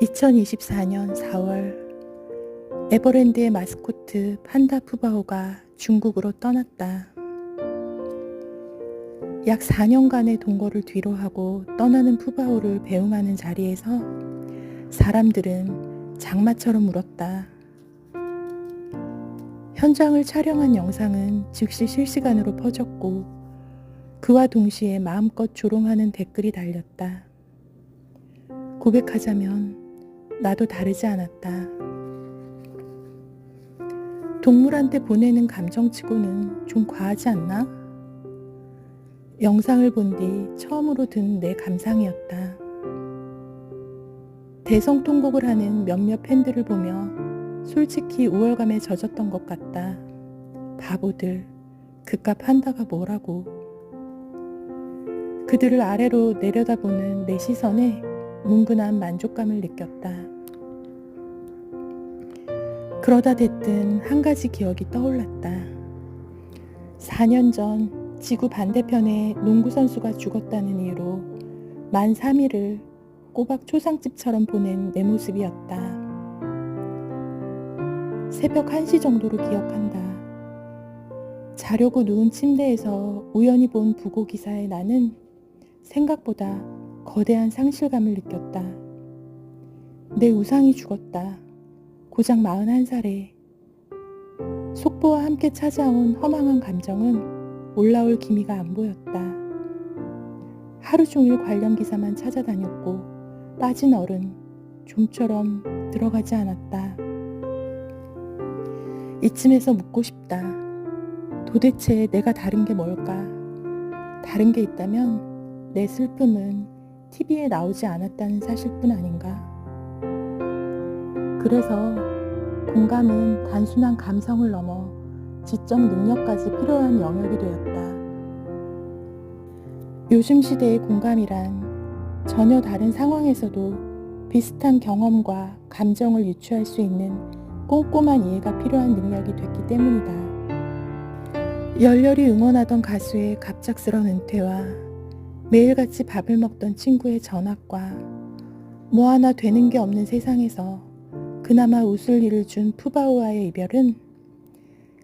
2024년 4월 에버랜드의 마스코트 판다 푸바오가 중국으로 떠났다. 약 4년간의 동거를 뒤로 하고 떠나는 푸바오를 배웅하는 자리에서 사람들은 장마처럼 울었다. 현장을 촬영한 영상은 즉시 실시간으로 퍼졌고 그와 동시에 마음껏 조롱하는 댓글이 달렸다. 고백하자면 나도 다르지 않았다. 동물한테 보내는 감정치고는 좀 과하지 않나? 영상을 본 뒤 처음으로 든 내 감상이었다. 대성통곡을 하는 몇몇 팬들을 보며 솔직히 우월감에 젖었던 것 같다. 바보들, 그깟 한다가 뭐라고. 그들을 아래로 내려다보는 내 시선에 뭉근한 만족감을 느꼈다. 그러다 대뜸 한 가지 기억이 떠올랐다. 4년 전 지구 반대편에 농구 선수가 죽었다는 이유로 만 3일을 꼬박 초상집처럼 보낸 내 모습이었다. 새벽 1시 정도로 기억한다. 자려고 누운 침대에서 우연히 본 부고 기사에 나는 생각보다 거대한 상실감을 느꼈다. 내 우상이 죽었다. 고작 41살에. 속보와 함께 찾아온 허망한 감정은 올라올 기미가 안 보였다. 하루 종일 관련 기사만 찾아다녔고 빠진 얼은 좀처럼 들어가지 않았다. 이쯤에서 묻고 싶다. 도대체 내가 다른 게 뭘까? 다른 게 있다면 내 슬픔은 TV에 나오지 않았다는 사실뿐 아닌가? 그래서 공감은 단순한 감성을 넘어 지적 능력까지 필요한 영역이 되었다. 요즘 시대의 공감이란 전혀 다른 상황에서도 비슷한 경험과 감정을 유추할 수 있는 꼼꼼한 이해가 필요한 능력이 됐기 때문이다. 열렬히 응원하던 가수의 갑작스런 은퇴와 매일같이 밥을 먹던 친구의 전학과 뭐 하나 되는 게 없는 세상에서 그나마 웃을 일을 준 푸바오와의 이별은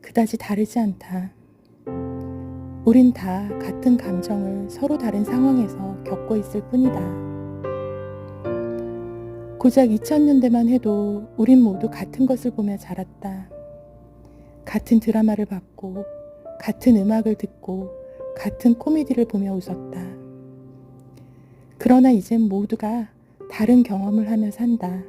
그다지 다르지 않다. 우린 다 같은 감정을 서로 다른 상황에서 겪고 있을 뿐이다. 고작 2000년대만 해도 우린 모두 같은 것을 보며 자랐다. 같은 드라마를 봤고, 같은 음악을 듣고, 같은 코미디를 보며 웃었다. 그러나 이젠 모두가 다른 경험을 하며 산다.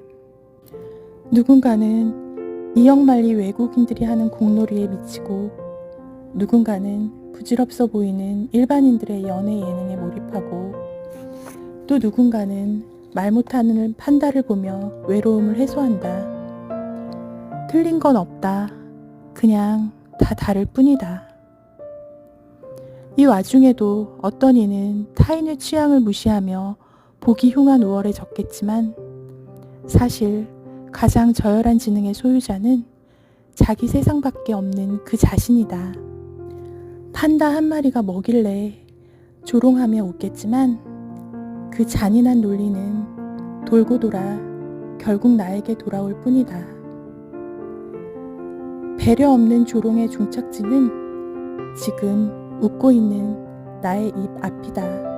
누군가는 이역말리 외국인들이 하는 공놀이에 미치고, 누군가는 부질없어 보이는 일반인들의 연애 예능에 몰입하고, 또 누군가는 말 못하는 판다를 보며 외로움을 해소한다. 틀린 건 없다. 그냥 다 다를 뿐이다. 이 와중에도 어떤 이는 타인의 취향을 무시하며 보기 흉한 우월에 졌겠지만 사실 가장 저열한 지능의 소유자는 자기 세상밖에 없는 그 자신이다. 판다 한 마리가 뭐길래 조롱하며 웃겠지만 그 잔인한 논리는 돌고 돌아 결국 나에게 돌아올 뿐이다. 배려 없는 조롱의 종착지는 지금 웃고 있는 나의 입 앞이다.